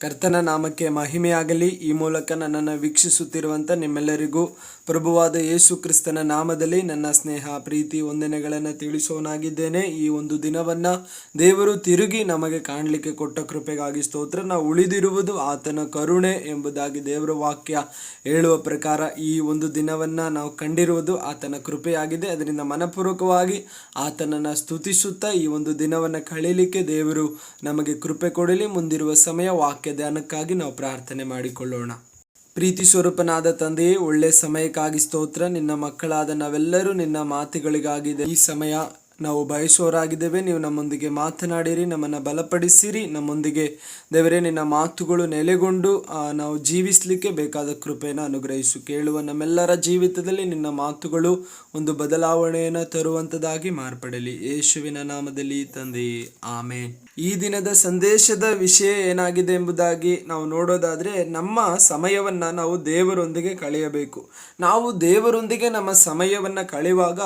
ಕರ್ತನ ನಾಮಕ್ಕೆ ಮಹಿಮೆಯಾಗಲಿ. ಈ ಮೂಲಕ ನನ್ನನ್ನು ವೀಕ್ಷಿಸುತ್ತಿರುವಂಥ ನಿಮ್ಮೆಲ್ಲರಿಗೂ ಪ್ರಭುವಾದ ಯೇಸು ಕ್ರಿಸ್ತನ ನಾಮದಲ್ಲಿ ನನ್ನ ಸ್ನೇಹ, ಪ್ರೀತಿ, ವಂದನೆಗಳನ್ನು ತಿಳಿಸೋನಾಗಿದ್ದೇನೆ. ಈ ಒಂದು ದಿನವನ್ನು ದೇವರು ತಿರುಗಿ ನಮಗೆ ಕಾಣಲಿಕ್ಕೆ ಕೊಟ್ಟ ಕೃಪೆಗಾಗಿ ಸ್ತೋತ್ರ ನಾವು ಉಳಿದಿರುವುದು ಆತನ ಕರುಣೆ ಎಂಬುದಾಗಿ ದೇವರ ವಾಕ್ಯ ಹೇಳುವ ಪ್ರಕಾರ ಈ ಒಂದು ದಿನವನ್ನು ನಾವು ಕಂಡಿರುವುದು ಆತನ ಕೃಪೆಯಾಗಿದೆ. ಅದರಿಂದ ಮನಪೂರ್ವಕವಾಗಿ ಆತನನ್ನು ಸ್ತುತಿಸುತ್ತಾ ಈ ಒಂದು ದಿನವನ್ನು ಕಳೀಲಿಕ್ಕೆ ದೇವರು ನಮಗೆ ಕೃಪೆ ಕೊಡಲಿ. ಮುಂದಿರುವ ಸಮಯ ವಾಕ್ಯ ಧ್ಯಾನಕ್ಕಾಗಿ ನಾವು ಪ್ರಾರ್ಥನೆ ಮಾಡಿಕೊಳ್ಳೋಣ. ಪ್ರೀತಿ ಸ್ವರೂಪನಾದ ತಂದೆಯೇ, ಒಳ್ಳೆ ಸಮಯಕ್ಕಾಗಿ ಸ್ತೋತ್ರ. ನಿನ್ನ ಮಕ್ಕಳಾದ ನಾವೆಲ್ಲರೂ ನಿನ್ನ ಮಾತುಗಳಿಗಾಗಿದೆ ಈ ಸಮಯ ನಾವು ಬಯಸುವವರಾಗಿದ್ದೇವೆ. ನೀವು ನಮ್ಮೊಂದಿಗೆ ಮಾತನಾಡಿರಿ, ನಮ್ಮನ್ನು ಬಲಪಡಿಸಿರಿ. ನಮ್ಮೊಂದಿಗೆ ದೇವರೇ, ನಿನ್ನ ಮಾತುಗಳು ನೆಲೆಗೊಂಡು ನಾವು ಜೀವಿಸಲಿಕ್ಕೆ ಬೇಕಾದ ಕೃಪೆಯನ್ನು ಅನುಗ್ರಹಿಸು. ಕೇಳುವ ನಮ್ಮೆಲ್ಲರ ಜೀವಿತದಲ್ಲಿ ನಿನ್ನ ಮಾತುಗಳು ಒಂದು ಬದಲಾವಣೆಯನ್ನು ತರುವಂಥದ್ದಾಗಿ ಮಾರ್ಪಡಲಿ. ಯೇಸುವಿನ ನಾಮದಲ್ಲಿ ತಂದೆಯೇ ಆಮೇನ್. ಈ ದಿನದ ಸಂದೇಶದ ವಿಷಯ ಏನಾಗಿದೆ ಎಂಬುದಾಗಿ ನಾವು ನೋಡೋದಾದರೆ, ನಮ್ಮ ಸಮಯವನ್ನು ನಾವು ದೇವರೊಂದಿಗೆ ಕಳೆಯಬೇಕು. ನಾವು ದೇವರೊಂದಿಗೆ ನಮ್ಮ ಸಮಯವನ್ನು ಕಳೆಯುವಾಗ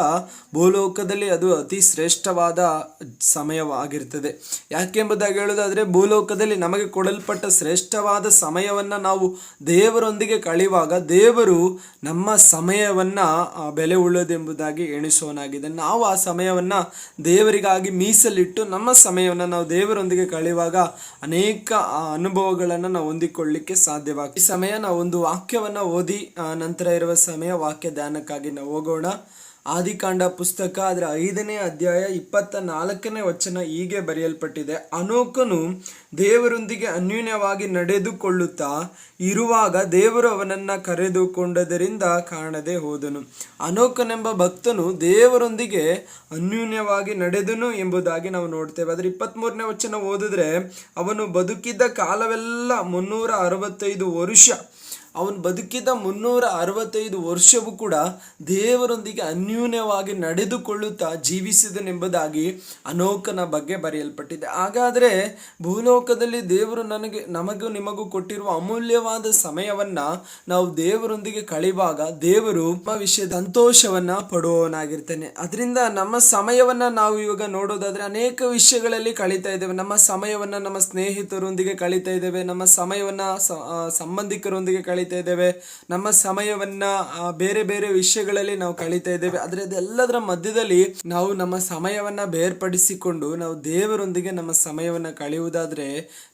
ಭೂಲೋಕದಲ್ಲಿ ಅದು ಅತಿ ಶ್ರೇಷ್ಠವಾದ ಸಮಯವಾಗಿರ್ತದೆ. ಯಾಕೆಂಬುದಾಗಿ ಹೇಳೋದಾದರೆ ಭೂಲೋಕದಲ್ಲಿ ನಮಗೆ ಕೊಡಲ್ಪಟ್ಟ ಶ್ರೇಷ್ಠವಾದ ಸಮಯವನ್ನು ನಾವು ದೇವರೊಂದಿಗೆ ಕಳೆಯುವಾಗ ದೇವರು ನಮ್ಮ ಸಮಯವನ್ನು ಬೆಲೆ ಉಳ್ಳೋದೆಂಬುದಾಗಿ ಎಣಿಸೋನಾಗಿದೆ. ನಾವು ಆ ಸಮಯವನ್ನು ದೇವರಿಗಾಗಿ ಮೀಸಲಿಟ್ಟು ನಮ್ಮ ಸಮಯವನ್ನು ನಾವು ದೇವರೊಂದಿಗೆ ಕಳೆಯುವಾಗ ಅನೇಕ ಅನುಭವಗಳನ್ನು ನಾವು ಹೊಂದಿಕೊಳ್ಳಿಕ್ಕೆ ಸಾಧ್ಯವಾಗ್ತದೆ. ಈ ಸಮಯ ನಾವು ಒಂದು ವಾಕ್ಯವನ್ನು ಓದಿ ನಂತರ ಇರುವ ಸಮಯ ವಾಕ್ಯ ಧ್ಯಾನಕ್ಕಾಗಿ ನಾವು ಹೋಗೋಣ. ಆದಿಕಾಂಡ ಪುಸ್ತಕ ಅದರ ಐದನೇ ಅಧ್ಯಾಯ ಇಪ್ಪತ್ತ ನಾಲ್ಕನೇ ವಚನ ಹೀಗೆ ಬರೆಯಲ್ಪಟ್ಟಿದೆ. ಅನೋಕನು ದೇವರೊಂದಿಗೆ ಅನ್ಯೂನ್ಯವಾಗಿ ನಡೆದುಕೊಳ್ಳುತ್ತಾ ಇರುವಾಗ ದೇವರು ಅವನನ್ನು ಕರೆದುಕೊಂಡದರಿಂದ ಕಾಣದೆ ಹೋದನು. ಅನೋಕನೆಂಬ ಭಕ್ತನು ದೇವರೊಂದಿಗೆ ಅನ್ಯೂನ್ಯವಾಗಿ ನಡೆದನು ಎಂಬುದಾಗಿ ನಾವು ನೋಡ್ತೇವೆ. ಆದರೆ ಇಪ್ಪತ್ತ್ಮೂರನೇ ವಚನ ಓದಿದ್ರೆ ಅವನು ಬದುಕಿದ್ದ ಕಾಲವೆಲ್ಲ ಮುನ್ನೂರ ಅರವತ್ತೈದು ವರುಷ ಅವನು ಬದುಕಿದ ಮುನ್ನೂರ ಅರವತ್ತೈದು ವರ್ಷವೂ ಕೂಡ ದೇವರೊಂದಿಗೆ ಅನ್ಯೂನ್ಯವಾಗಿ ನಡೆದುಕೊಳ್ಳುತ್ತಾ ಜೀವಿಸಿದನೆಂಬುದಾಗಿ ಅನೋಕನ ಬಗ್ಗೆ ಬರೆಯಲ್ಪಟ್ಟಿದೆ. ಹಾಗಾದರೆ ಭೂಲೋಕದಲ್ಲಿ ದೇವರು ನನಗೆ, ನಮಗೂ ನಿಮಗೂ ಕೊಟ್ಟಿರುವ ಅಮೂಲ್ಯವಾದ ಸಮಯವನ್ನು ನಾವು ದೇವರೊಂದಿಗೆ ಕಳೆಯುವಾಗ ದೇವರು ವಿಷಯ ಸಂತೋಷವನ್ನ ಪಡುವವನಾಗಿರ್ತಾನೆ. ಅದರಿಂದ ನಮ್ಮ ಸಮಯವನ್ನು ನಾವು ಇವಾಗ ನೋಡೋದಾದರೆ ಅನೇಕ ವಿಷಯಗಳಲ್ಲಿ ಕಳೀತಾ ಇದ್ದೇವೆ. ನಮ್ಮ ಸಮಯವನ್ನು ನಮ್ಮ ಸ್ನೇಹಿತರೊಂದಿಗೆ ಕಳೀತಾ ಇದ್ದೇವೆ. ನಮ್ಮ ಸಮಯವನ್ನು ಸಂಬಂಧಿಕರೊಂದಿಗೆ ಕಳಿ ಕಳೀತಾ ಇದ್ದೇವೆ. ನಮ್ಮ ಸಮಯವನ್ನ ಬೇರೆ ಬೇರೆ ವಿಷಯಗಳಲ್ಲಿ ನಾವು ಕಳೀತಾ ಇದ್ದೇವೆ. ಆದ್ರೆ ಅದೆಲ್ಲದರ ಮಧ್ಯದಲ್ಲಿ ನಾವು ನಮ್ಮ ಸಮಯವನ್ನ ಬೇರ್ಪಡಿಸಿಕೊಂಡು, ನಾವು ದೇವರೊಂದಿಗೆ ನಮ್ಮ ಸಮಯವನ್ನ ಕಳೆಯುವುದಾದ್ರೆ,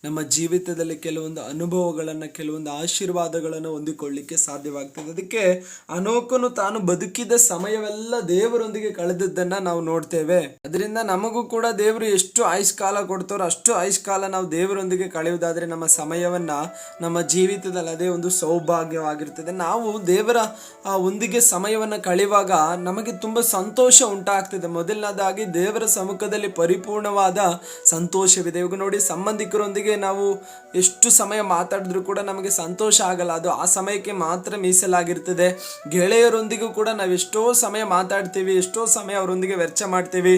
ನಮ್ಮ ಜೀವಿತದಲ್ಲಿ ಕೆಲವೊಂದು ಅನುಭವಗಳನ್ನ, ಕೆಲವೊಂದು ಆಶೀರ್ವಾದಗಳನ್ನು ಹೊಂದಿಕೊಳ್ಳಿಕ್ಕೆ ಸಾಧ್ಯವಾಗ್ತದೆ. ಅದಕ್ಕೆ ಅನೋಕನು ತಾನು ಬದುಕಿದ ಸಮಯವೆಲ್ಲ ದೇವರೊಂದಿಗೆ ಕಳೆದದ್ದನ್ನ ನಾವು ನೋಡ್ತೇವೆ. ಅದರಿಂದ ನಮಗೂ ಕೂಡ ದೇವರು ಎಷ್ಟು ಆಯುಷ್ ಕಾಲ ಕೊಡ್ತಾರೋ ಅಷ್ಟು ಆಯುಷ್ಕಾಲ ನಾವು ದೇವರೊಂದಿಗೆ ಕಳೆಯುವುದಾದ್ರೆ, ನಮ್ಮ ಸಮಯವನ್ನ, ನಮ್ಮ ಜೀವಿತದಲ್ಲಿ ಅದೇ ಒಂದು ಸೌಭಾಗ್ಯವಾಗಿರ್ತದೆ. ನಾವು ದೇವರ ಒಂದಿಗೆ ಸಮಯವನ್ನು ಕಳೆಯುವಾಗ ನಮಗೆ ತುಂಬ ಸಂತೋಷ ಉಂಟಾಗ್ತದೆ. ಮೊದಲನೇದಾಗಿ ದೇವರ ಸಮ್ಮುಖದಲ್ಲಿ ಪರಿಪೂರ್ಣವಾದ ಸಂತೋಷವಿದೆ. ಇವಾಗ ನೋಡಿ, ಸಂಬಂಧಿಕರೊಂದಿಗೆ ನಾವು ಎಷ್ಟು ಸಮಯ ಮಾತಾಡಿದ್ರು ಕೂಡ ನಮಗೆ ಸಂತೋಷ ಆಗಲ್ಲ. ಅದು ಆ ಸಮಯಕ್ಕೆ ಮಾತ್ರ ಮೀಸಲಾಗಿರ್ತದೆ. ಗೆಳೆಯರೊಂದಿಗೂ ಕೂಡ ನಾವು ಎಷ್ಟೋ ಸಮಯ ಮಾತಾಡ್ತೀವಿ, ಎಷ್ಟೋ ಸಮಯ ಅವರೊಂದಿಗೆ ವೆಚ್ಚ ಮಾಡ್ತೀವಿ.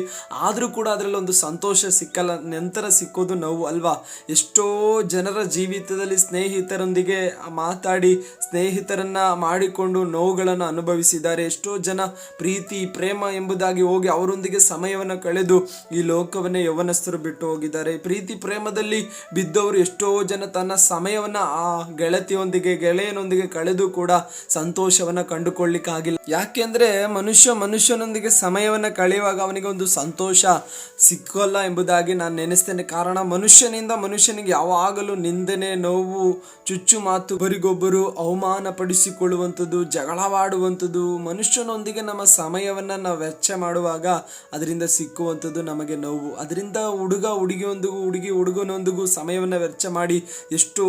ಆದರೂ ಕೂಡ ಅದರಲ್ಲಿ ಒಂದು ಸಂತೋಷ ಸಿಕ್ಕಲ್ಲ, ನಂತರ ಸಿಕ್ಕೋದು ನೋವು ಅಲ್ವಾ? ಎಷ್ಟೋ ಜನರ ಜೀವಿತದಲ್ಲಿ ಸ್ನೇಹಿತರೊಂದಿಗೆ ಮಾತಾಡಿ ಸ್ನೇಹಿತರನ್ನ ಮಾಡಿಕೊಂಡು ನೋವುಗಳನ್ನು ಅನುಭವಿಸಿದ್ದಾರೆ. ಎಷ್ಟೋ ಜನ ಪ್ರೀತಿ, ಪ್ರೇಮ ಎಂಬುದಾಗಿ ಹೋಗಿ ಅವರೊಂದಿಗೆ ಸಮಯವನ್ನು ಕಳೆದು ಈ ಲೋಕವನ್ನೇ ಯೌವನಸ್ಥರು ಬಿಟ್ಟು ಹೋಗಿದ್ದಾರೆ. ಪ್ರೀತಿ, ಪ್ರೇಮದಲ್ಲಿ ಬಿದ್ದವರು ಎಷ್ಟೋ ಜನ ತನ್ನ ಸಮಯವನ್ನ ಆ ಗೆಳತಿಯೊಂದಿಗೆ, ಗೆಳೆಯನೊಂದಿಗೆ ಕಳೆದು ಕೂಡ ಸಂತೋಷವನ್ನ ಕಂಡುಕೊಳ್ಳಿಕ್ಕಾಗಿಲ್ಲ ಯಾಕೆಂದರೆ ಮನುಷ್ಯ ಮನುಷ್ಯನೊಂದಿಗೆ ಸಮಯವನ್ನ ಕಳೆಯುವಾಗ ಅವನಿಗೆ ಒಂದು ಸಂತೋಷ ಸಿಕ್ಕಲ್ಲ ಎಂಬುದಾಗಿ ನಾನು ನೆನೆಸ್ತೇನೆ. ಕಾರಣ ಮನುಷ್ಯನಿಂದ ಮನುಷ್ಯನಿಗೆ ಯಾವಾಗಲೂ ನಿಂದನೆ, ನೋವು, ಚುಚ್ಚು ಮಾತು ಬರಿಗೊಬ್ಬರು ಅವಮಾನ ಪಡಿಸಿಕೊಳ್ಳುವಂಥದ್ದು ಜಗಳವಾಡುವಂಥದ್ದು, ಮನುಷ್ಯನೊಂದಿಗೆ ನಮ್ಮ ಸಮಯವನ್ನು ನಾವು ವೆಚ್ಚ ಮಾಡುವಾಗ ಅದರಿಂದ ಸಿಕ್ಕುವಂಥದ್ದು ನಮಗೆ ನೋವು. ಅದರಿಂದ ಹುಡುಗ ಹುಡುಗಿಯೊಂದಿಗೂ, ಹುಡುಗಿ ಹುಡುಗನೊಂದಿಗೂ ಸಮಯವನ್ನು ವೆಚ್ಚ ಮಾಡಿ ಎಷ್ಟೋ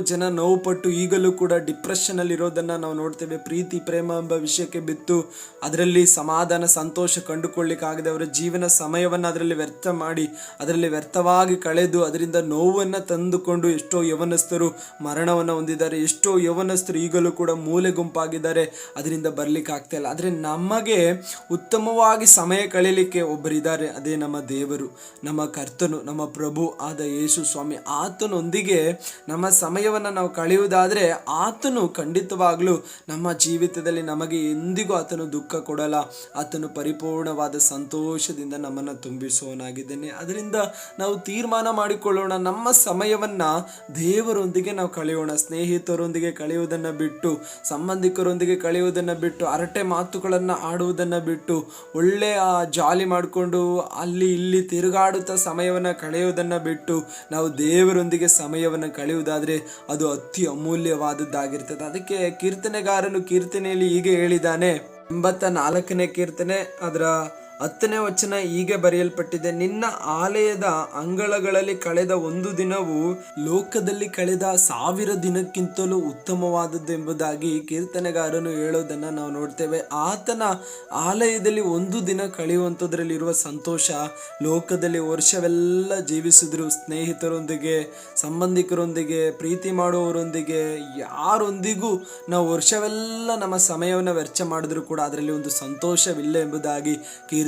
ಜನ ನೋವು ಪಟ್ಟು ಈಗಲೂ ಕೂಡ ಡಿಪ್ರೆಷನ್ ಅಲ್ಲಿ ಇರೋದನ್ನ ನಾವು ನೋಡ್ತೇವೆ. ಪ್ರೀತಿ, ಪ್ರೇಮ ಎಂಬ ವಿಷಯಕ್ಕೆ ಬಿತ್ತು. ಅದರಲ್ಲಿ ಸಮಾಧಾನ, ಸಂತೋಷ ಕಂಡುಕೊಳ್ಳಿಕ್ಕಾಗದೆ ಅವರ ಜೀವನ ಸಮಯವನ್ನು ಅದರಲ್ಲಿ ವ್ಯರ್ಥ ಮಾಡಿ, ಅದರಲ್ಲಿ ವ್ಯರ್ಥವಾಗಿ ಕಳೆದು ಅದರಿಂದ ನೋವನ್ನು ತಂದುಕೊಂಡು ಎಷ್ಟೋ ಯವನಸ್ಥರು ಮರಣವನ್ನು ಹೊಂದಿದ್ದಾರೆ. ಎಷ್ಟೋ ಯವನಸ್ಥರು ಈಗಲೂ ಕೂಡ ಮೂಲೆ ಗುಂಪಾಗಿದ್ದಾರೆ. ಅದರಿಂದ ಬರಲಿಕ್ಕೆ ಆಗ್ತಾ ಇಲ್ಲ. ಆದರೆ ನಮಗೆ ಉತ್ತಮವಾಗಿ ಸಮಯ ಕಳೀಲಿಕ್ಕೆ ಒಬ್ಬರಿದ್ದಾರೆ. ಅದೇ ನಮ್ಮ ದೇವರು, ನಮ್ಮ ಕರ್ತನು, ನಮ್ಮ ಪ್ರಭು ಆದ ಯೇಸು ಸ್ವಾಮಿ. ಆತನೊಂದಿಗೆ ನಮ್ಮ ಸಮಯವನ್ನು ನಾವು ಕಳೆಯುವುದಾದರೆ ಆತನು ಖಂಡಿತವಾಗಲೂ ನಮ್ಮ ಜೀವಿತದಲ್ಲಿ ನಮಗೆ ಎಂದಿಗೂ ಆತನು ದುಃಖ ಕೊಡಲ್ಲ. ಆತನು ಪರಿಪೂರ್ಣವಾದ ಸಂತೋಷದಿಂದ ನಮ್ಮನ್ನು ತುಂಬಿಸುವವನಾಗಿದ್ದೇನೆ. ಅದರಿಂದ ನಾವು ತೀರ್ಮಾನ ಮಾಡಿಕೊಳ್ಳೋಣ. ನಮ್ಮ ಸಮಯವನ್ನು ದೇವರೊಂದಿಗೆ ನಾವು ಕಳೆಯೋಣ. ಸ್ನೇಹಿತರೊಂದಿಗೆ ಕಳೆಯುವುದನ್ನು ಬಿಟ್ಟು, ಸಂಬಂಧಿಕರೊಂದಿಗೆ ಕಳೆಯುವುದನ್ನು ಬಿಟ್ಟು ಹರಟೆ ಮಾತುಗಳನ್ನು ಆಡುವುದನ್ನು ಬಿಟ್ಟು ಒಳ್ಳೆಯ ಜಾಲಿ ಮಾಡಿಕೊಂಡು ಅಲ್ಲಿ ಇಲ್ಲಿ ತಿರುಗಾಡುತ್ತಾ ಸಮಯವನ್ನು ಕಳೆಯುವುದನ್ನು ಬಿಟ್ಟು, ನಾವು ದೇವರೊಂದಿಗೆ ಸಮಯವನ್ನು ಕಳೆಯುವುದಾದರೆ ಅದು ಅತಿ ಅಮೂಲ್ಯವಾದದ್ದಾಗಿರ್ತದೆ. ಅದಕ್ಕೆ ಕೀರ್ತನೆಗಾರನು ಕೀರ್ತನೆಯಲ್ಲಿ ಹೀಗೆ ಹೇಳಿದ್ದಾನೆ. ಎಂಬತ್ತ ನಾಲ್ಕನೇ ಕೀರ್ತನೆ ಅದರ ಹತ್ತನೇ ವಚನ ಹೀಗೆ ಬರೆಯಲ್ಪಟ್ಟಿದೆ, ನಿನ್ನ ಆಲಯದ ಅಂಗಳಗಳಲ್ಲಿ ಕಳೆದ ಒಂದು ದಿನವು ಲೋಕದಲ್ಲಿ ಕಳೆದ ಸಾವಿರ ದಿನಕ್ಕಿಂತಲೂ ಉತ್ತಮವಾದದ್ದು ಎಂಬುದಾಗಿ ಕೀರ್ತನೆಗಾರನು ಹೇಳೋದನ್ನ ನಾವು ನೋಡ್ತೇವೆ. ಆತನ ಆಲಯದಲ್ಲಿ ಒಂದು ದಿನ ಕಳೆಯುವಂಥದ್ರಲ್ಲಿರುವ ಸಂತೋಷ, ಲೋಕದಲ್ಲಿ ವರ್ಷವೆಲ್ಲ ಜೀವಿಸಿದ್ರು ಸ್ನೇಹಿತರೊಂದಿಗೆ, ಸಂಬಂಧಿಕರೊಂದಿಗೆ, ಪ್ರೀತಿ ಮಾಡುವವರೊಂದಿಗೆ, ಯಾರೊಂದಿಗೂ ನಾವು ವರ್ಷವೆಲ್ಲ ನಮ್ಮ ಸಮಯವನ್ನು ವ್ಯರ್ಥ ಮಾಡಿದ್ರು ಕೂಡ ಅದರಲ್ಲಿ ಒಂದು ಸಂತೋಷವಿಲ್ಲ ಎಂಬುದಾಗಿ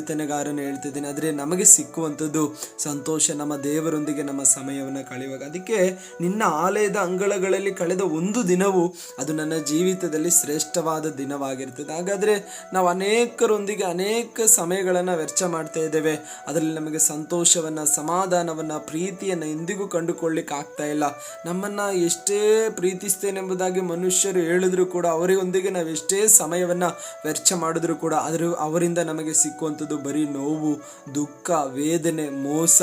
ಕೀರ್ತನೆಗಾರನು ಹೇಳ್ತಿದ್ದೇನೆ, ಆದರೆ ನಮಗೆ ಸಿಕ್ಕುವಂಥದ್ದು ಸಂತೋಷ. ನಮ್ಮ ದೇವರೊಂದಿಗೆ ನಮ್ಮ ಸಮಯವನ್ನು ಕಳೆಯುವಾಗ. ಅದಕ್ಕೆ ನಿನ್ನ ಆಲಯದ ಅಂಗಳಗಳಲ್ಲಿ ಕಳೆದ ಒಂದು ದಿನವು ಅದು ನನ್ನ ಜೀವಿತದಲ್ಲಿ ಶ್ರೇಷ್ಠವಾದ ದಿನವಾಗಿರ್ತದೆ ಹಾಗಾದರೆ ನಾವು ಅನೇಕರೊಂದಿಗೆ ಅನೇಕ ಸಮಯಗಳನ್ನು ವ್ಯರ್ಥ ಮಾಡ್ತಾ ಇದ್ದೇವೆ. ಅದರಲ್ಲಿ ನಮಗೆ ಸಂತೋಷವನ್ನು, ಸಮಾಧಾನವನ್ನು, ಪ್ರೀತಿಯನ್ನು ಎಂದಿಗೂ ಕಂಡುಕೊಳ್ಳಿಕ್ಕೆ ಆಗ್ತಾ ಇಲ್ಲ. ನಮ್ಮನ್ನು ಎಷ್ಟೇ ಪ್ರೀತಿಸ್ತೇನೆಂಬುದಾಗಿ ಮನುಷ್ಯರು ಹೇಳಿದ್ರು ಕೂಡ ಅವರಿಗೊಂದಿಗೆ ನಾವು ಎಷ್ಟೇ ಸಮಯವನ್ನು ವ್ಯರ್ಥ ಮಾಡಿದ್ರು ಕೂಡ ಅದರ ಅವರಿಂದ ನಮಗೆ ಸಿಕ್ಕುವಂಥದ್ದು ಬರೀ ನೋವು, ದುಃಖ, ವೇದನೆ, ಮೋಸ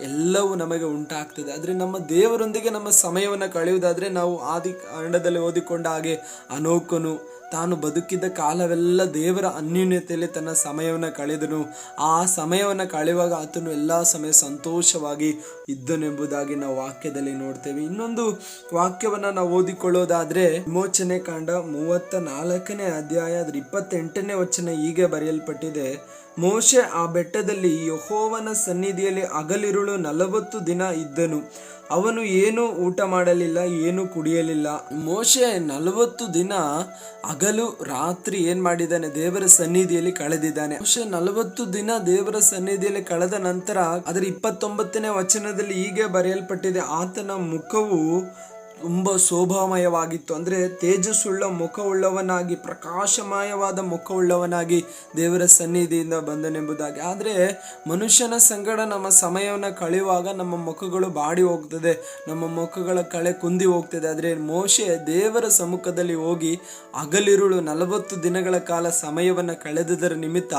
ಎಲ್ಲವೂ ನಮಗೆ ಉಂಟಾಗ್ತದೆ. ಆದರೆ ನಮ್ಮ ದೇವರೊಂದಿಗೆ ನಮ್ಮ ಸಮಯವನ್ನು ಕಳೆಯುವುದಾದರೆ ನಾವು ಆದಿ ಕಾಂಡದಲ್ಲಿ ಓದಿಕೊಂಡ ಹಾಗೆ ಅನೋಕನು ತಾನು ಬದುಕಿದ್ದ ಕಾಲವೆಲ್ಲ ದೇವರ ಅನ್ಯೂನ್ಯತೆಯಲ್ಲಿ ತನ್ನ ಸಮಯವನ್ನು ಕಳೆದನು. ಆ ಸಮಯವನ್ನು ಕಳೆಯುವಾಗ ಆತನು ಎಲ್ಲ ಸಮಯ ಸಂತೋಷವಾಗಿ ಇದ್ದನೆಂಬುದಾಗಿ ನಾವು ವಾಕ್ಯದಲ್ಲಿ ನೋಡ್ತೇವೆ. ಇನ್ನೊಂದು ವಾಕ್ಯವನ್ನು ನಾವು ಓದಿಕೊಳ್ಳೋದಾದ್ರೆ ವಿಮೋಚನೆ ಕಾಂಡ ಮೂವತ್ತ ನಾಲ್ಕನೇ ಅಧ್ಯಾಯ ಇಪ್ಪತ್ತೆಂಟನೇ ವಚನ ಹೀಗೆ ಬರೆಯಲ್ಪಟ್ಟಿದೆ. ಮೋಶೆ ಆ ಬೆಟ್ಟದಲ್ಲಿ ಯಹೋವನ ಸನ್ನಿಧಿಯಲ್ಲಿ ಅಗಲಿರುಳು ನಲವತ್ತು ದಿನ ಇದ್ದನು. ಅವನು ಏನು ಊಟ ಮಾಡಲಿಲ್ಲ, ಏನು ಕುಡಿಯಲಿಲ್ಲ. ಮೋಶೆ ನಲವತ್ತು ದಿನ ಹಗಲು ರಾತ್ರಿ ಏನ್ ಮಾಡಿದ್ದಾನೆ? ದೇವರ ಸನ್ನಿಧಿಯಲ್ಲಿ ಕಳೆದಿದ್ದಾನೆ. ಮೋಶೆ ನಲವತ್ತು ದಿನ ದೇವರ ಸನ್ನಿಧಿಯಲ್ಲಿ ಕಳೆದ ನಂತರ ಅದರ ಇಪ್ಪತ್ತೊಂಬತ್ತನೇ ವಚನದಲ್ಲಿ ಹೀಗೆ ಬರೆಯಲ್ಪಟ್ಟಿದೆ, ಆತನ ಮುಖವು ತುಂಬ ಶೋಭಾಮಯವಾಗಿತ್ತು. ಅಂದರೆ ತೇಜಸ್ಸುಳ್ಳ ಮುಖವುಳ್ಳವನಾಗಿ, ಪ್ರಕಾಶಮಯವಾದ ಮುಖವುಳ್ಳವನಾಗಿ ದೇವರ ಸನ್ನಿಧಿಯಿಂದ ಬಂದನೆಂಬುದಾಗಿ. ಆದರೆ ಮನುಷ್ಯನ ಸಂಗಡ ನಮ್ಮ ಸಮಯವನ್ನು ಕಳೆಯುವಾಗ ನಮ್ಮ ಮುಖಗಳು ಬಾಡಿ ಹೋಗ್ತದೆ, ನಮ್ಮ ಮುಖಗಳ ಕಳೆ ಕುಂದಿ ಹೋಗ್ತದೆ. ಆದರೆ ಮೋಶೆ ದೇವರ ಸಮ್ಮುಖದಲ್ಲಿ ಹೋಗಿ ಹಗಲಿರುಳು ನಲವತ್ತು ದಿನಗಳ ಕಾಲ ಸಮಯವನ್ನು ಕಳೆದುದರ ನಿಮಿತ್ತ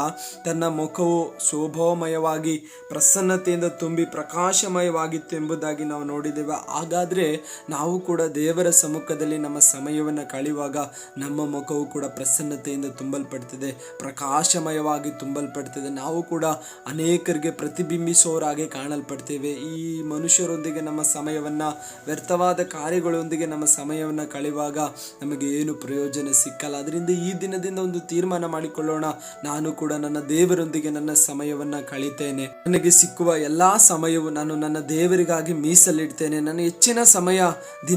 ತನ್ನ ಮುಖವು ಶೋಭಾಮಯವಾಗಿ, ಪ್ರಸನ್ನತೆಯಿಂದ ತುಂಬಿ ಪ್ರಕಾಶಮಯವಾಗಿತ್ತು ಎಂಬುದಾಗಿ ನಾವು ನೋಡಿದ್ದೇವೆ. ಹಾಗಾದರೆ ನಾವು ದೇವರ ಸಮ್ಮುಖದಲ್ಲಿ ನಮ್ಮ ಸಮಯವನ್ನು ಕಳೆಯುವಾಗ ನಮ್ಮ ಮುಖವು ಕೂಡ ಪ್ರಸನ್ನತೆಯಿಂದ ತುಂಬಲ್ಪಡ್ತದೆ, ಪ್ರಕಾಶಮಯವಾಗಿ ತುಂಬಲ್ಪಡ್ತದೆ. ನಾವು ಕೂಡ ಅನೇಕರಿಗೆ ಪ್ರತಿಬಿಂಬಿಸೋರಾಗಿ ಕಾಣಲ್ಪಡ್ತೇವೆ. ಈ ಮನುಷ್ಯರೊಂದಿಗೆ ನಮ್ಮ ಸಮಯವನ್ನು, ವ್ಯರ್ಥವಾದ ಕಾರ್ಯಗಳೊಂದಿಗೆ ನಮ್ಮ ಸಮಯವನ್ನು ಕಳೆಯುವಾಗ ನಮಗೆ ಏನು ಪ್ರಯೋಜನ ಸಿಕ್ಕಲ್ಲ. ಅದರಿಂದ ಈ ದಿನದಿಂದ ಒಂದು ತೀರ್ಮಾನ ಮಾಡಿಕೊಳ್ಳೋಣ. ನಾನು ಕೂಡ ನನ್ನ ದೇವರೊಂದಿಗೆ ನನ್ನ ಸಮಯವನ್ನು ಕಳೀತೇನೆ. ನನಗೆ ಸಿಕ್ಕುವ ಎಲ್ಲಾ ಸಮಯವು ನಾನು ನನ್ನ ದೇವರಿಗಾಗಿ ಮೀಸಲಿಡ್ತೇನೆ. ನನ್ನ ಹೆಚ್ಚಿನ ಸಮಯ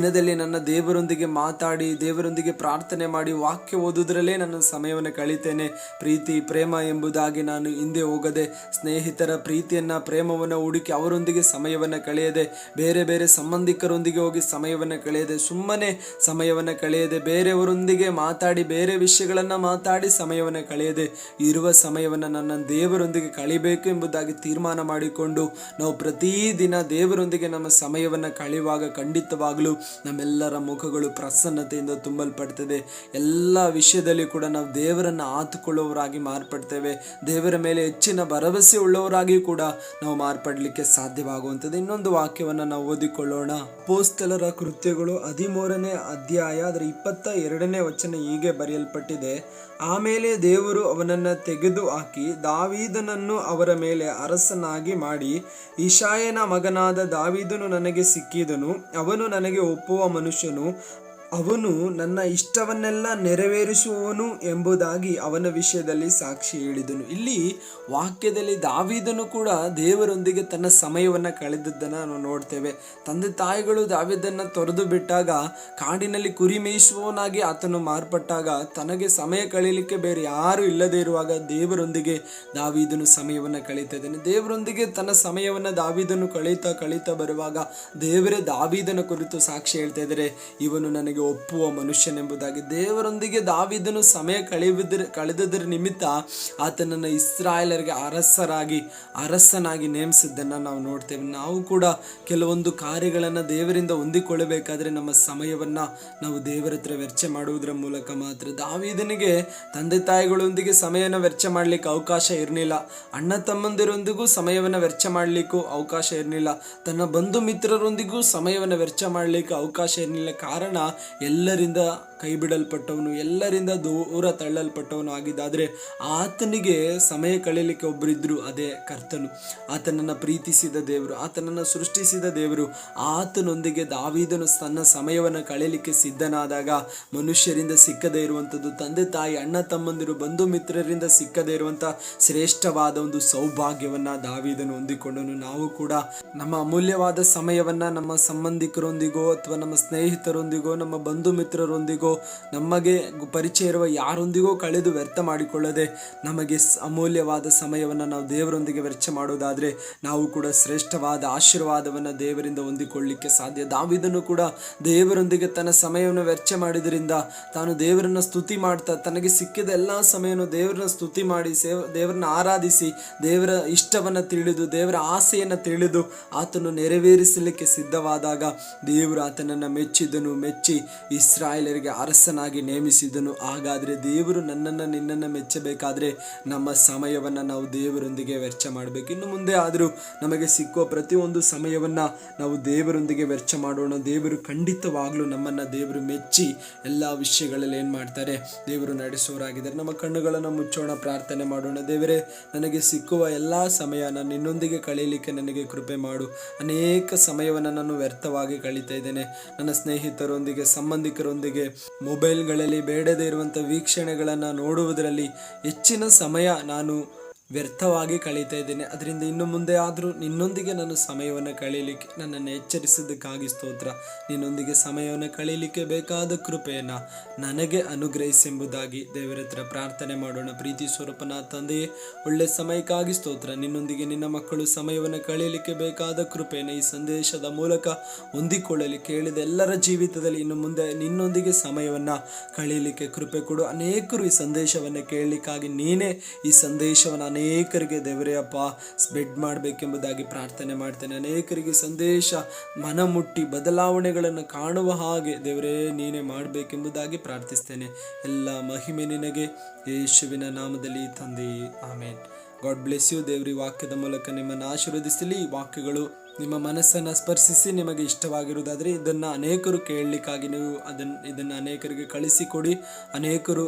ದಿನದಲ್ಲಿ ನನ್ನ ದೇವರೊಂದಿಗೆ ಮಾತಾಡಿ, ದೇವರೊಂದಿಗೆ ಪ್ರಾರ್ಥನೆ ಮಾಡಿ, ವಾಕ್ಯ ಓದುವುದರಲ್ಲೇ ನನ್ನ ಸಮಯವನ್ನು ಕಳೀತೇನೆ. ಪ್ರೀತಿ, ಪ್ರೇಮ ಎಂಬುದಾಗಿ ನಾನು ಹಿಂದೆ ಹೋಗದೆ, ಸ್ನೇಹಿತರ ಪ್ರೀತಿಯನ್ನು, ಪ್ರೇಮವನ್ನು ಹುಡುಕಿ ಅವರೊಂದಿಗೆ ಸಮಯವನ್ನು ಕಳೆಯದೆ, ಬೇರೆ ಬೇರೆ ಸಂಬಂಧಿಕರೊಂದಿಗೆ ಹೋಗಿ ಸಮಯವನ್ನು ಕಳೆಯದೆ, ಸುಮ್ಮನೆ ಸಮಯವನ್ನು ಕಳೆಯದೆ, ಬೇರೆಯವರೊಂದಿಗೆ ಮಾತಾಡಿ, ಬೇರೆ ವಿಷಯಗಳನ್ನು ಮಾತಾಡಿ ಸಮಯವನ್ನು ಕಳೆಯದೆ, ಇರುವ ಸಮಯವನ್ನು ನನ್ನ ದೇವರೊಂದಿಗೆ ಕಳಿಬೇಕು ಎಂಬುದಾಗಿ ತೀರ್ಮಾನ ಮಾಡಿಕೊಂಡು, ನಾವು ಪ್ರತಿದಿನ ದೇವರೊಂದಿಗೆ ನಮ್ಮ ಸಮಯವನ್ನು ಕಳೆಯುವಾಗ ಖಂಡಿತವಾಗಲೂ ನಮ್ಮೆಲ್ಲರ ಮುಖಗಳು ಪ್ರಸನ್ನತೆಯಿಂದ ತುಂಬಲ್ಪಡ್ತದೆ. ಎಲ್ಲ ವಿಷಯದಲ್ಲಿ ಕೂಡ ನಾವು ದೇವರನ್ನು ಆತುಕೊಳ್ಳುವವರಾಗಿ ಮಾರ್ಪಡ್ತೇವೆ. ದೇವರ ಮೇಲೆ ಹೆಚ್ಚಿನ ಭರವಸೆ ಉಳ್ಳವರಾಗಿ ಕೂಡ ನಾವು ಮಾರ್ಪಡಲಿಕ್ಕೆ ಸಾಧ್ಯವಾಗುವಂಥದ್ದು. ಇನ್ನೊಂದು ವಾಕ್ಯವನ್ನು ನಾವು ಓದಿಕೊಳ್ಳೋಣ. ಪೋಸ್ತಲರ ಕೃತ್ಯಗಳು ಹದಿಮೂರನೇ ಅಧ್ಯಾಯ, ಅದರ ಇಪ್ಪತ್ತ ಎರಡನೇ ವಚನ ಹೀಗೆ ಬರೆಯಲ್ಪಟ್ಟಿದೆ. ಆಮೇಲೆ ದೇವರು ಅವನನ್ನು ತೆಗೆದು ಹಾಕಿ ದಾವೀದನನ್ನು ಅವರ ಮೇಲೆ ಅರಸನಾಗಿ ಮಾಡಿ ಇಶಾಯನ ಮಗನಾದ ದಾವೀದನು ನನಗೆ ಸಿಕ್ಕಿದನು, ಅವನು ನನಗೆ ಒಪ್ಪುವ ಮನುಷ್ಯನು ಅವನು ನನ್ನ ಇಷ್ಟವನ್ನೆಲ್ಲ ನೆರವೇರಿಸುವವನು ಎಂಬುದಾಗಿ ಅವನ ವಿಷಯದಲ್ಲಿ ಸಾಕ್ಷಿ ಹೇಳಿದನು. ಇಲ್ಲಿ ವಾಕ್ಯದಲ್ಲಿ ದಾವಿದನು ಕೂಡ ದೇವರೊಂದಿಗೆ ತನ್ನ ಸಮಯವನ್ನು ಕಳೆದದ್ದನ್ನು ನಾವು ನೋಡ್ತೇವೆ. ತಂದೆ ತಾಯಿಗಳು ದಾವಿದನ್ನು ತೊರೆದು ಬಿಟ್ಟಾಗ, ಕಾಡಿನಲ್ಲಿ ಕುರಿ ಮೇಯಿಸುವವನಾಗಿ ಆತನು ಮಾರ್ಪಟ್ಟಾಗ, ತನಗೆ ಸಮಯ ಕಳೀಲಿಕ್ಕೆ ಬೇರೆ ಯಾರು ಇಲ್ಲದೇ ಇರುವಾಗ ದೇವರೊಂದಿಗೆ ದಾವಿದನು ಸಮಯವನ್ನು ಕಳೀತಾ ಇದ್ದಾನೆ. ದೇವರೊಂದಿಗೆ ತನ್ನ ಸಮಯವನ್ನು ದಾವಿದನು ಕಳೀತಾ ಕಳೀತಾ ಬರುವಾಗ ದೇವರೇ ದಾವಿದನ ಕುರಿತು ಸಾಕ್ಷಿ ಹೇಳ್ತಾ ಇದ್ದಾರೆ. ಇವನು ನನಗೆ ಒಪ್ಪುವ ಮನುಷ್ಯನೆಂಬುದಾಗಿ ದೇವರೊಂದಿಗೆ ದಾವಿದನು ಸಮಯ ಕಳೆಯುವುದರ ಕಳೆದದರ ನಿಮಿತ್ತ ಆತನನ್ನು ಇಸ್ರಾಯೇಲರಿಗೆ ಅರಸರಾಗಿ ಅರಸನಾಗಿ ನೇಮಿಸಿದ್ದನ್ನು ನಾವು ನೋಡ್ತೇವೆ. ನಾವು ಕೂಡ ಕೆಲವೊಂದು ಕಾರ್ಯಗಳನ್ನು ದೇವರಿಂದ ಹೊಂದಿಕೊಳ್ಳಬೇಕಾದ್ರೆ ನಮ್ಮ ಸಮಯವನ್ನು ನಾವು ದೇವರ ಹತ್ರ ವೆಚ್ಚ ಮಾಡುವುದರ ಮೂಲಕ ಮಾತ್ರ. ದಾವಿದನಿಗೆ ತಂದೆ ತಾಯಿಗಳೊಂದಿಗೆ ಸಮಯವನ್ನು ವೆಚ್ಚ ಮಾಡಲಿಕ್ಕೆ ಅವಕಾಶ ಇರಲಿಲ್ಲ. ಅಣ್ಣ ತಮ್ಮಂದಿರೊಂದಿಗೂ ಸಮಯವನ್ನು ವೆಚ್ಚ ಮಾಡಲಿಕ್ಕೂ ಅವಕಾಶ ಇರಲಿಲ್ಲ. ತನ್ನ ಬಂಧು ಮಿತ್ರರೊಂದಿಗೂ ಸಮಯವನ್ನು ವೆಚ್ಚ ಮಾಡಲಿಕ್ಕೆ ಅವಕಾಶ ಇರಲಿಲ್ಲ. ಕಾರಣ ಎಲ್ಲರಿಂದ ಕೈ ಬಿಡಲ್ಪಟ್ಟವನು ಎಲ್ಲರಿಂದ ದೂರ ತಳ್ಳಲ್ಪಟ್ಟವನು ಆಗಿದ್ದಾದರೆ ಆತನಿಗೆ ಸಮಯ ಕಳೆಯಲಿಕ್ಕೆ ಒಬ್ಬರಿದ್ದರು ಅದೇ ಕರ್ತನು. ಆತನನ್ನು ಪ್ರೀತಿಸಿದ ದೇವರು, ಆತನನ್ನು ಸೃಷ್ಟಿಸಿದ ದೇವರು, ಆತನೊಂದಿಗೆ ದಾವಿದನು ತನ್ನ ಸಮಯವನ್ನು ಕಳೆಯಲಿಕ್ಕೆ ಸಿದ್ಧನಾದಾಗ ಮನುಷ್ಯರಿಂದ ಸಿಕ್ಕದೇ ಇರುವಂಥದ್ದು, ತಂದೆ ತಾಯಿ, ಅಣ್ಣ ತಮ್ಮಂದಿರು, ಬಂಧು ಮಿತ್ರರಿಂದ ಸಿಕ್ಕದೇ ಇರುವಂಥ ಶ್ರೇಷ್ಠವಾದ ಒಂದು ಸೌಭಾಗ್ಯವನ್ನು ದಾವಿದನು ಹೊಂದಿಕೊಂಡನು. ನಾವು ಕೂಡ ನಮ್ಮ ಅಮೂಲ್ಯವಾದ ಸಮಯವನ್ನು ನಮ್ಮ ಸಂಬಂಧಿಕರೊಂದಿಗೋ ಅಥವಾ ನಮ್ಮ ಸ್ನೇಹಿತರೊಂದಿಗೋ, ನಮ್ಮ ಬಂಧು ಮಿತ್ರರೊಂದಿಗೋ ನಮಗೆ ಪರಿಚಯ ಇರುವ ಯಾರೊಂದಿಗೋ ಕಳೆದು ವ್ಯರ್ಥ ಮಾಡಿಕೊಳ್ಳದೆ ನಮಗೆ ಅಮೂಲ್ಯವಾದ ಸಮಯವನ್ನು ನಾವು ದೇವರೊಂದಿಗೆ ವ್ಯರ್ಥ ಮಾಡೋದಾದರೆ ನಾವು ಕೂಡ ಶ್ರೇಷ್ಠವಾದ ಆಶೀರ್ವಾದವನ್ನು ದೇವರಿಂದ ಹೊಂದಿಕೊಳ್ಳಿಕ್ಕೆ ಸಾಧ್ಯ. ದಾವಿದನು ಕೂಡ ದೇವರೊಂದಿಗೆ ತನ್ನ ಸಮಯವನ್ನು ವ್ಯರ್ಥ ಮಾಡಿದ್ರಿಂದ ತಾನು ದೇವರನ್ನು ಸ್ತುತಿ ಮಾಡ್ತಾ, ತನಗೆ ಸಿಕ್ಕಿದ ಎಲ್ಲ ಸಮಯವನ್ನು ದೇವರನ್ನ ಸ್ತುತಿ ಮಾಡಿ, ಸೇವ, ದೇವರನ್ನ ಆರಾಧಿಸಿ, ದೇವರ ಇಷ್ಟವನ್ನು ತಿಳಿದು, ದೇವರ ಆಸೆಯನ್ನು ತಿಳಿದು ಆತನು ನೆರವೇರಿಸಲಿಕ್ಕೆ ಸಿದ್ಧವಾದಾಗ ದೇವರು ಆತನನ್ನು ಮೆಚ್ಚಿದನು. ಮೆಚ್ಚಿ ಇಸ್ರಾಯೇಲರಿಗೆ ಅರಸನಾಗಿ ನೇಮಿಸಿದನು. ಹಾಗಾದರೆ ದೇವರು ನನ್ನನ್ನು ನಿನ್ನನ್ನು ಮೆಚ್ಚಬೇಕಾದರೆ ನಮ್ಮ ಸಮಯವನ್ನು ನಾವು ದೇವರೊಂದಿಗೆ ವೆಚ್ಚ ಮಾಡಬೇಕು. ಇನ್ನು ಮುಂದೆ ಆದರೂ ನಮಗೆ ಸಿಕ್ಕುವ ಪ್ರತಿಯೊಂದು ಸಮಯವನ್ನು ನಾವು ದೇವರೊಂದಿಗೆ ವೆಚ್ಚ ಮಾಡೋಣ. ದೇವರು ಖಂಡಿತವಾಗಲೂ ನಮ್ಮನ್ನು ದೇವರು ಮೆಚ್ಚಿ ಎಲ್ಲ ವಿಷಯಗಳಲ್ಲಿ ಏನು ಮಾಡ್ತಾರೆ? ದೇವರು ನಡೆಸೋರಾಗಿದ್ದಾರೆ. ನಮ್ಮ ಕಣ್ಣುಗಳನ್ನು ಮುಚ್ಚೋಣ, ಪ್ರಾರ್ಥನೆ ಮಾಡೋಣ. ದೇವರೇ, ನನಗೆ ಸಿಕ್ಕುವ ಎಲ್ಲ ಸಮಯ ನಾನು ನಿನ್ನೊಂದಿಗೆ ಕಳೀಲಿಕ್ಕೆ ನನಗೆ ಕೃಪೆ ಮಾಡು. ಅನೇಕ ಸಮಯವನ್ನು ನಾನು ವ್ಯರ್ಥವಾಗಿ ಕಳೀತಾ ಇದ್ದೇನೆ. ನನ್ನ ಸ್ನೇಹಿತರೊಂದಿಗೆ, ಸಂಬಂಧಿಕರೊಂದಿಗೆ ಮೊಬೈಲ್ಗಳಲ್ಲಿ ಬೇಡದೇ ಇರುವಂಥ ವೀಕ್ಷಣೆಗಳನ್ನು ನೋಡುವುದರಲ್ಲಿ ಹೆಚ್ಚಿನ ಸಮಯ ನಾನು ವ್ಯರ್ಥವಾಗಿ ಕಳೀತಾ ಇದ್ದೇನೆ. ಅದರಿಂದ ಇನ್ನು ಮುಂದೆ ಆದರೂ ನಿನ್ನೊಂದಿಗೆ ನಾನು ಸಮಯವನ್ನು ಕಳೀಲಿಕ್ಕೆ ನನ್ನನ್ನು ಎಚ್ಚರಿಸಿದ್ದಕ್ಕಾಗಿ ಸ್ತೋತ್ರ. ನಿನ್ನೊಂದಿಗೆ ಸಮಯವನ್ನು ಕಳೀಲಿಕ್ಕೆ ಬೇಕಾದ ಕೃಪೆಯನ್ನು ನನಗೆ ಅನುಗ್ರಹಿಸೆಂಬುದಾಗಿ ದೇವರ ಹತ್ರ ಪ್ರಾರ್ಥನೆ ಮಾಡೋಣ. ಪ್ರೀತಿ ಸ್ವರೂಪನ ತಂದೆಯೇ, ಒಳ್ಳೆ ಸಮಯಕ್ಕಾಗಿ ಸ್ತೋತ್ರ. ನಿನ್ನೊಂದಿಗೆ ನಿನ್ನ ಮಕ್ಕಳು ಸಮಯವನ್ನು ಕಳೀಲಿಕ್ಕೆ ಬೇಕಾದ ಕೃಪೆಯನ್ನು ಈ ಸಂದೇಶದ ಮೂಲಕ ಹೊಂದಿಕೊಳ್ಳಲಿ. ಕೇಳಿದ ಎಲ್ಲರ ಜೀವಿತದಲ್ಲಿ ಇನ್ನು ಮುಂದೆ ನಿನ್ನೊಂದಿಗೆ ಸಮಯವನ್ನು ಕಳೀಲಿಕ್ಕೆ ಕೃಪೆ ಕೊಡು. ಅನೇಕರು ಈ ಸಂದೇಶವನ್ನು ಕೇಳಲಿಕ್ಕಾಗಿ ನೀನೇ ಈ ಸಂದೇಶವನ್ನು ಅನೇಕರಿಗೆ ದೇವರೇ ಅಪ್ಪ ಸ್ಪ್ರೆಡ್ ಮಾಡಬೇಕೆಂಬುದಾಗಿ ಪ್ರಾರ್ಥನೆ ಮಾಡ್ತೇನೆ. ಅನೇಕರಿಗೆ ಸಂದೇಶ ಮನ ಮುಟ್ಟಿ ಬದಲಾವಣೆಗಳನ್ನು ಕಾಣುವ ಹಾಗೆ ದೇವರೇ ನೀನೇ ಮಾಡಬೇಕೆಂಬುದಾಗಿ ಪ್ರಾರ್ಥಿಸ್ತೇನೆ. ಎಲ್ಲ ಮಹಿಮೆ ನಿನಗೆ, ಯೇಸುವಿನ ನಾಮದಲ್ಲಿ ತಂದೆ. ಆಮೇನ್. ಗಾಡ್ ಬ್ಲೆಸ್ ಯು ದೇವ್ರಿ ವಾಕ್ಯದ ಮೂಲಕ ನಿಮ್ಮನ್ನು ಆಶೀರ್ವದಿಸಲಿ. ಈ ವಾಕ್ಯಗಳು ನಿಮ್ಮ ಮನಸ್ಸನ್ನು ಸ್ಪರ್ಶಿಸಿ ನಿಮಗೆ ಇಷ್ಟವಾಗಿರುವುದಾದರೆ ಇದನ್ನು ಅನೇಕರು ಕೇಳಲಿಕ್ಕಾಗಿ ನೀವು ಅದನ್ನು ಇದನ್ನು ಅನೇಕರಿಗೆ ಕಳಿಸಿಕೊಡಿ. ಅನೇಕರು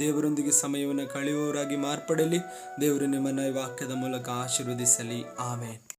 ದೇವರೊಂದಿಗೆ ಸಮಯವನ್ನು ಕಳೆಯುವವರಾಗಿ ಮಾರ್ಪಡಲಿ. ದೇವರು ನಿಮ್ಮನ್ನು ಈ ವಾಕ್ಯದ ಮೂಲಕ ಆಶೀರ್ವದಿಸಲಿ. ಆಮೇನ್.